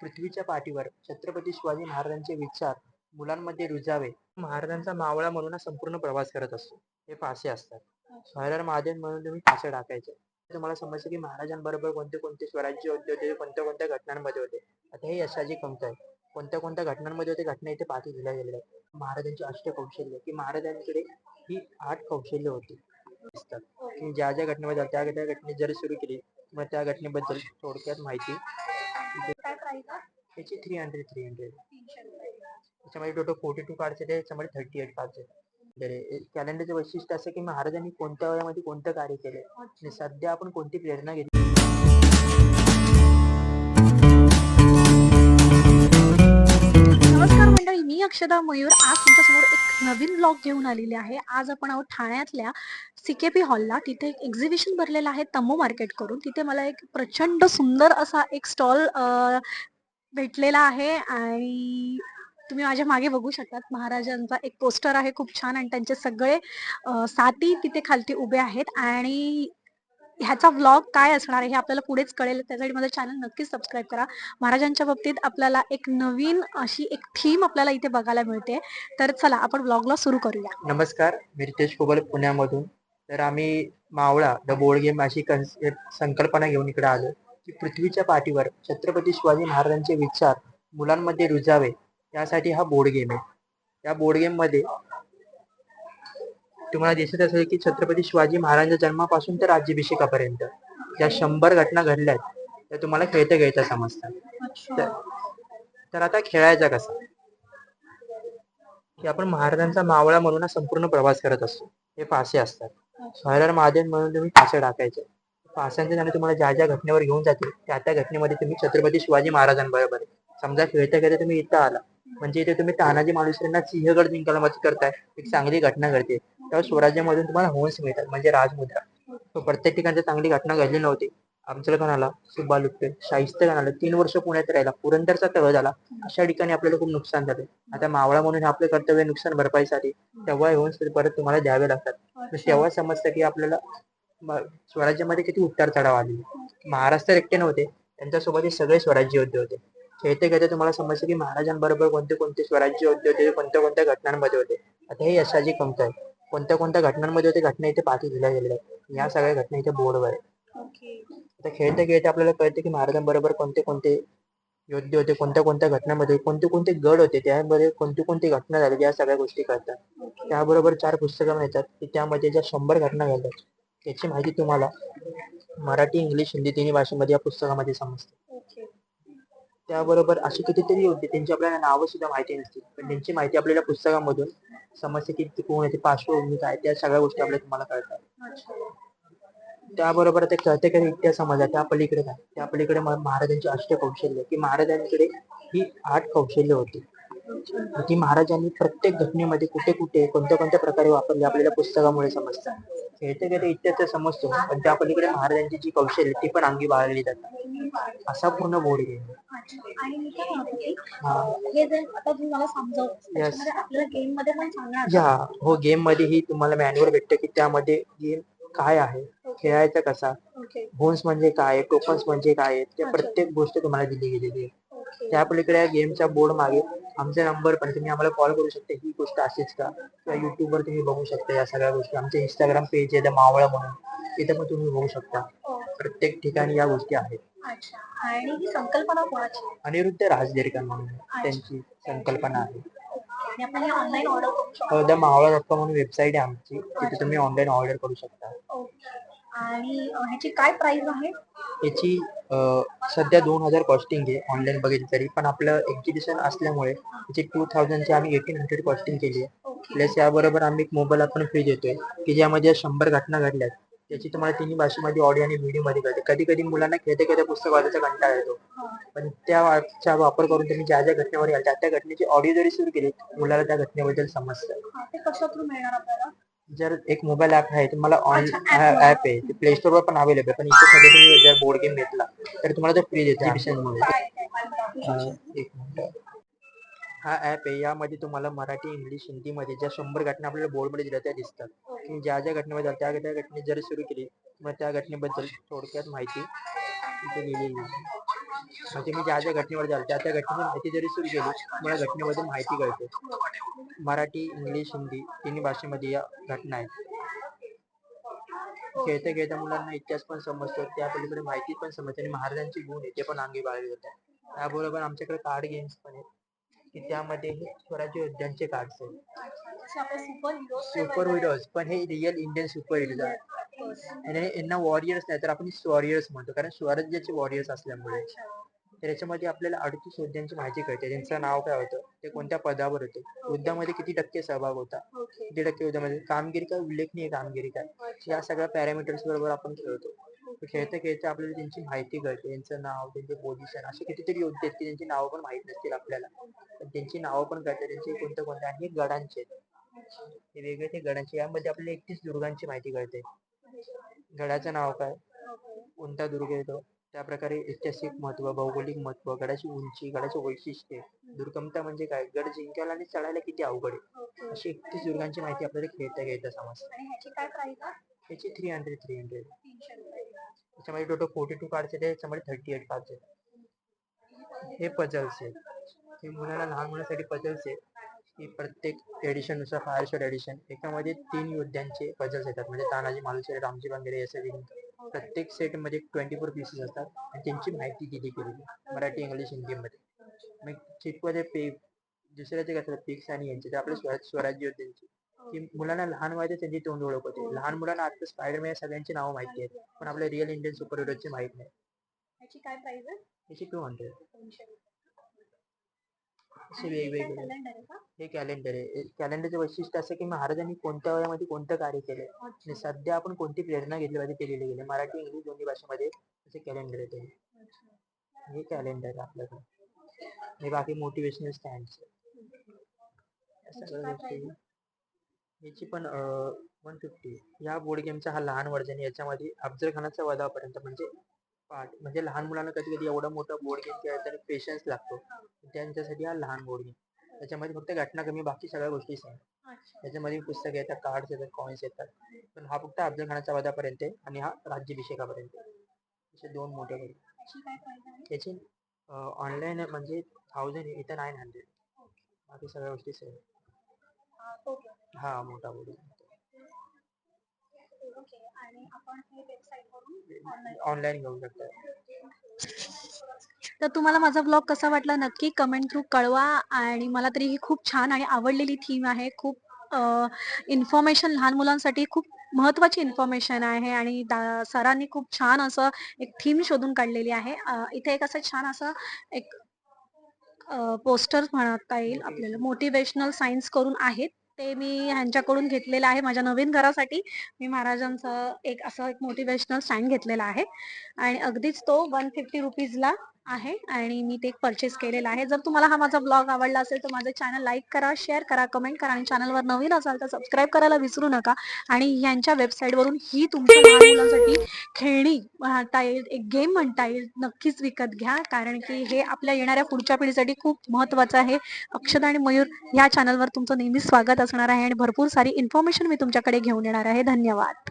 पृथ्वीच्या पाठीवर छत्रपती शिवाजी महाराजांचे विचार मुलांमध्ये रुजावे. महाराजांचा मावळा म्हणून हा संपूर्ण प्रवास करत असतो. हे फासे असतात. हर महादेव म्हणून तुम्ही फासे टाकायचे. तुम्हाला समजतं की महाराजांबरोबर कोणते कोणते स्वराज्य होते होते कोणत्या कोणत्या घटनांमध्ये होते. आता हे यशाची कमत आहे. कोणत्या कोणत्या घटनांमध्ये होते घटना इथे पाठी दिल्या गेलेल्या आहेत. महाराजांची अष्टकौशल्य की महाराजांकडे ही आठ कौशल्य होती. दिसतात. ज्या ज्या घटनेबद्दल त्या त्या घटने जर सुरू केली मग त्या घटनेबद्दल थोडक्यात माहिती काय प्राइस त्याची थ्री हंड्रेड थ्री हंड्रेड तीनशे रुपये त्याच्यामध्ये टोटल फोर्टी टू कार्ड्स आहेत त्याच्यामध्ये थर्टी एट कार्ड्स आहेत कॅलेंडरचं वैशिष्ट्य असं की महाराजांनी कोणत्या वयामध्ये कोणतं कार्य केलं आणि सध्या आपण कोणती प्रेरणा घेतली? मंडळी मी अक्षदा मयूर आज तुमच्यासमोर एक नवीन ब्लॉग घेऊन आलेले आहे. आज आपण आहोत ठाण्यातल्या सीकेपी हॉलला तिथे एक एक्झिबिशन भरलेलं आहे तम्मू मार्केट करून. तिथे मला एक प्रचंड सुंदर असा एक स्टॉल भेटलेला आहे आणि तुम्ही माझ्या मागे बघू शकतात. महाराजांचा एक पोस्टर आहे खूप छान आणि त्यांचे सगळे साती साथी तिथे खालती उभे आहेत आणि ह्याचा व्लॉग काय असणार आहे हे आपल्याला पुढेच कळेल. त्यासाठी माझं चॅनल नक्कीच सबस्क्राईब करा. महाराजांच्या बाबतीत आपल्याला एक नवीन अशी एक थीम आपल्याला इथे बघायला मिळते. तर चला आपण ब्लॉगला सुरू करूया. नमस्कार मी रितेश कोबल पुण्यामधून. तर आम्ही मावळा द बोर्ड गेम अशी कन्सेप्ट संकल्पना घेऊन इकडे आलो. की पृथ्वीच्या पाठीवर छत्रपती शिवाजी महाराजांचे विचार मुलांमध्ये रुजावे यासाठी हा बोर्ड गेम आहे. या बोर्ड गेममध्ये तुम्हाला दिसत असेल की छत्रपती शिवाजी महाराजांच्या जन्मापासून तर राज्याभिषेकापर्यंत ज्या शंभर घटना घडल्या आहेत त्या तुम्हाला खेळता खेळता समजतात तर आता खेळायचा कसा? की आपण महाराजांचा मावळा म्हणून संपूर्ण प्रवास करत असतो. हे फासे असतात. हर महादेव म्हणून तुम्ही फासे टाकायचे. फासांचे जाणे तुम्हाला ज्या ज्या घटनेवर घेऊन जातील त्या त्या घटनेमध्ये तुम्ही छत्रपती शिवाजी महाराजांबरोबर. समजा खेळता खेळता तुम्ही इथं आला. म्हणजे इथे तुम्ही तानाजी मालुसरेंना सिंहगड जिंकायला मदत करताय एक चांगली घटना घडते. तेव्हा स्वराज्यामधून तुम्हाला होन्स मिळतात म्हणजे राजमुद्रा. तो प्रत्येक ठिकाणची चांगली घटना घडली नव्हती. अफजल खान आला सुब्बा लुटते शाहिस्ते खान तीन वर्ष पुण्यात राहिला पुरंदरचा तळ झाला. अशा ठिकाणी आपल्याला खूप नुकसान झाले. आता मावळा म्हणून आपले कर्तव्य नुकसान भरपाईसाठी. तेव्हा येऊन परत तुम्हाला द्यावे लागतात. तेव्हा समजतं की आपल्याला स्वराज्यामध्ये किती उतार चढाव आले महाराष्ट्र एकटे नव्हते. त्यांच्यासोबत हे सगळे स्वराज्य योद्धे होते. खेळते खेळते तुम्हाला समजतं की महाराजांबरोबर कोणते कोणते स्वराज्य योद्धे होते कोणत्या कोणत्या घटनांमध्ये होते. आता हे यशाची कमत आहे. कोणत्या कोणत्या घटनांमध्ये होते घटना इथे पाठी दिल्या गेलेल्या आहेत. या सगळ्या घटना इथे बोर्डवर आहे आता खेळता खेळता आपल्याला कळते की महाराजांबरोबर कोणते कोणते योद्धे होते कोणत्या कोणत्या घटनांमध्ये कोणते कोणते गड होते त्यामध्ये कोणती कोणती घटना झाली या सगळ्या गोष्टी कळतात. त्याबरोबर चार पुस्तकं मिळतात की त्यामध्ये ज्या शंभर घटना घडतात त्याची माहिती तुम्हाला मराठी इंग्लिश हिंदी तिन्ही भाषेमध्ये या पुस्तकामध्ये समजते. त्याबरोबर अशी कितीतरी होते त्यांची आपल्याला नावं सुद्धा माहिती नसतील. पण त्यांची माहिती आपल्याला पुस्तकामधून समजते किती कोण आहे पार्श्वभूमी काय त्या सगळ्या गोष्टी आपल्याला तुम्हाला कळतात. त्याबरोबर ते कळते काही इतिहास समाज आहे त्या पलीकडे काय? त्या पलीकडे महाराजांची अष्ट कौशल्य की महाराजांकडे ही आठ कौशल्य होती. ती महाराजांनी प्रत्येक घटनेमध्ये कुठे कुठे कोणत्या कोणत्या प्रकारे वापरली आपल्याला पुस्तकामुळे समजतात खेळते खेळते तर समजतो. पण त्या पलीकडे महाराजांची जी कौशल्य ती पण अंगी बाळगली जातात. असा पूर्ण बोर्ड गेम अच्छा आणि मी काय म्हणत होते हा. जर आता तुम्ही मला समजावलं त्याच्यामध्ये आपल्याला गेममध्ये पण सांगणार या. हो गेममध्ये ही तुम्हाला मॅन्युअल भेटतं की त्यामध्ये गेम काय आहे खेळायचा कसा ओके होन्स म्हणजे काय टोकन्स म्हणजे काय आहे, त्या प्रत्येक गोष्ट तुम्हाला दिली गेलेली आहे. त्या पलीकडे गेमच्या बोर्ड मागे आमचा नंबर पण तुम्ही आम्हाला कॉल करू शकता. ही गोष्ट अशीच का? किंवा YouTube वर तुम्ही बघू शकता या सगळ्या गोष्टी. आमचे इंस्टाग्राम पेज आहे द मावळा म्हणून. तिथे पण तुम्ही बघू शकता. ओ, प्रत्येक ठिकाणी या गोष्टी आहेत. अच्छा. आणि ही संकल्पना कोणाची? अनिरुद्ध राजदेरकर म्हणून त्यांची संकल्पना आहे. आणि आपण हे ऑनलाईन ऑर्डर करू शकतो. द मावळा डॉट कॉम म्हणून वेबसाईट आहे आमची. तिथे तुम्ही ऑनलाईन ऑर्डर करू शकता. ओके. आणि अ, ह्याची काय प्राइस आहे? याची सध्या दोन हजार कॉस्टिंग आहे ऑनलाईन बघितली तरी. पण आपलं एक्झिबिशन असल्यामुळे त्याची टू थाउजंडची आम्ही एटीन हंड्रेड कॉस्टिंग केली आहे. प्लस याबरोबर आम्ही एक मोबाईल आपण फ्री देतोय की ज्यामध्ये शंभर घटना घडल्यात. त्याची तुम्हाला तिन्ही भाषेमध्ये ऑडिओ आणि व्हिडिओमध्ये कळते. कधी कधी मुलांना खेळते खेळते पुस्तक वाचायचा कंटाळा येतो. पण त्या वापर करून तुम्ही ज्या ज्या घटनेवर त्या घटनेची ऑडिओ जरी सुरू केली मुलाला त्या घटनेबद्दल समजतं. जर एक मोबाईल ऍप आहे तुम्हाला ऑन. ऍप आहे. ते प्ले स्टोर वर पण अवेलेबल पण इथे सध्या तुम्ही जर बोर्ड गेम घेतला तर तुम्हाला तो फ्री देतो मध्ये एक मिनिट. हा ऍप आहे. यामध्ये तुम्हाला मराठी इंग्लिश हिंदीमध्ये ज्या शंभर घटना आपल्याला बोर्डमध्ये दिल्या त्या दिसतात. तुम्ही ज्या ज्या घटनेबद्दल त्या त्या घटने जर सुरू केली मग त्या घटनेबद्दल थोडक्यात माहिती इथे लिहिलेली आहे. म्हणजे मी ज्या ज्या घटनेवर जाल त्या त्या घटनेची माहिती जरी सुरू केली मला घटनेमध्ये माहिती कळते. मराठी इंग्लिश हिंदी तिन्ही भाषेमध्ये या घटना आहेत. खेळता खेळता मुलांना इतिहास पण समजतो त्या पलीकडे माहिती पण समजते आणि महाराजांची गुण येते पण अंगी बाळगली जातात. त्याबरोबर आमच्याकडे कार्ड गेम्स पण आहेत. की त्यामध्ये हे स्वराज्य योद्ध्यांचे कार्ड्स आहेत. सुपर सुपर हिरोज पण हे रिअल इंडियन सुपर हिरोज आहेत. आणि यांना वॉरियर्स नाही तर आपण वॉरियर्स म्हणतो कारण स्वराज्याचे वॉरियर्स असल्यामुळे. तर याच्यामध्ये आपल्याला अडतीस योद्ध्यांची माहिती कळते. त्यांचं नाव काय होतं? ते कोणत्या पदावर होते? युद्धामध्ये किती टक्के सहभाग होता? किती टक्के युद्धामध्ये? कामगिरी काय? उल्लेखनीय कामगिरी काय? या सगळ्या पॅरामीटर्स बरोबर आपण खेळतो. खेळता खेळता आपल्याला त्यांची माहिती कळते. त्यांचं नाव त्यांचे पोझिशन असे कितीतरी योद्धे आहेत की त्यांची नावं पण माहीत नसतील आपल्याला. पण त्यांची नावं पण कळते त्यांचे कोणत्या कोणत्या आणि गडांचे आहेत. हे वेगळे ते गडांचे. यामध्ये आपल्याला एकतीस दुर्गांची माहिती कळते. गडाचं नाव काय? कोणता दुर्ग येतो त्या प्रकारे ऐतिहासिक महत्त्व भौगोलिक महत्त्व गडाची उंची गडाचे वैशिष्ट्ये दुर्गमता म्हणजे काय? गड जिंकायला आणि चढायला किती अवघड आहे? अशी एकतीस दुर्गांची माहिती आपल्याला खेळता खेळता समजते. त्याची थ्री हंड्रेड थ्री हंड्रेड त्याच्यामध्ये टोटल फोर्टी टू कार्ड्स त्याच्यामध्ये थर्टी एट कार्ड्स आहेत हे पझल्स आहेत. हे मुलाला लहान मुलांसाठी पझल्स आहेत. की प्रत्येक एडिशननुसार फायर शॉट एडिशन एकामध्ये तीन योद्ध्यांचे पझल्स येतात. म्हणजे तानाजी मालुसरे रामजी वगैरे असं विविध प्रत्येक सेटमध्ये ट्वेंटी फोर पीसेस असतात. आणि त्यांची माहिती दिली गेलेली. मराठी इंग्लिश हिंदीमध्ये मग चिटमध्ये पे दुसऱ्याचे कसं पिक्स आणि यांचे. आपले स्वराज स्वराज्य योद्ध्यांची की मुलांना लहान वयात त्यांची तोंड ओळख होते. लहान मुलांना आता स्पायडरमॅन सगळ्यांची नावं माहिती आहेत. पण आपल्या रिअल इंडियन सुपर हिरोची माहीत नाही. ह्याची काय प्राइस आहे? त्याची टू हंड्रेड असे वेगवेगळे हे कॅलेंडर आहे. कॅलेंडरचं वैशिष्ट्य असं की महाराजांनी कोणत्या वयामध्ये कोणतं कार्य केलंय आणि सध्या आपण कोणती प्रेरणा घेतली पाहिजे ते लिहिले गेले मराठी इंग्लिश दोन्ही भाषेमध्ये असे कॅलेंडर येते हे कॅलेंडर आहे आपल्याकडे. हे बाकी मोटिवेशनल स्टँड्स सगळ्या गोष्टी. याची पण वन फिफ्टी या बोर्ड गेमचा हा लहान वर्जन याच्यामध्ये अफजल खानाचा वधापर्यंत म्हणजे पार्ट म्हणजे लहान मुलांना कधी कधी एवढा मोठा बोर्ड गेम खेळताना पेशन्स लागतो. त्यांच्यासाठी हा लहान बोर्ड गेम त्याच्यामध्ये फक्त घटना कमी बाकी सगळ्या गोष्टी सेम त्याच्यामध्ये पुस्तक येतात कार्ड्स येतात कॉइन्स येतात. पण हा फक्त अफजल खानाचा वधापर्यंत आहे आणि हा राज्याभिषेकापर्यंत. असे दोन मोठे बोर्ड ह्याची काय प्राइस आहे? याची ऑनलाईन म्हणजे थाउजंड इथं नाईन हंड्रेड बाकी सगळ्या गोष्टी सेम हा, मोठा बोर्ड ऑनलाईन घेऊ शकता. तर तुम्हाला माझा ब्लॉग कसा वाटला नक्की कमेंट थ्रू कळवा आणि मला तरी ही खूप छान आणि आवडलेली थीम आहे. खूप इन्फॉर्मेशन लहान मुलांसाठी खूप महत्वाची इन्फॉर्मेशन आहे आणि सरांनी खूप छान असं एक थीम शोधून काढलेली आहे. इथे एक असं छान असं एक पोस्टर म्हणता येईल आपल्याला. मोटिवेशनल सायन्स करून आहेत. ते मी ह्यांच्याकडून घेतलेलं आहे. माझ्या नवीन घरासाठी मी महाराजांचं एक असं एक मोटिवेशनल साईन घेतलेला आहे. आणि अगदीच तो वन फिफ्टी रुपीजला आहे आणि मी ते परचेस केलेला आहे. जर तुम्हाला हा माझा ब्लॉग आवडला असेल तर माझं चॅनल लाईक करा शेअर करा कमेंट करा आणि चॅनलवर नवीन असाल तर सबस्क्राईब करायला विसरू नका. आणि यांच्या वेबसाईटवरून ही तुमच्या लहान मुलांसाठी खेळणी म्हणता येईल एक गेम म्हणता येईल नक्कीच विकत घ्या. कारण की हे आपल्या येणाऱ्या पुढच्या पिढीसाठी खूप महत्वाचं आहे. अक्षदा आणि मयूर या चॅनलवर तुमचं नेहमी स्वागत असणार आहे आणि भरपूर सारी इन्फॉर्मेशन मी तुमच्याकडे घेऊन येणार आहे. धन्यवाद.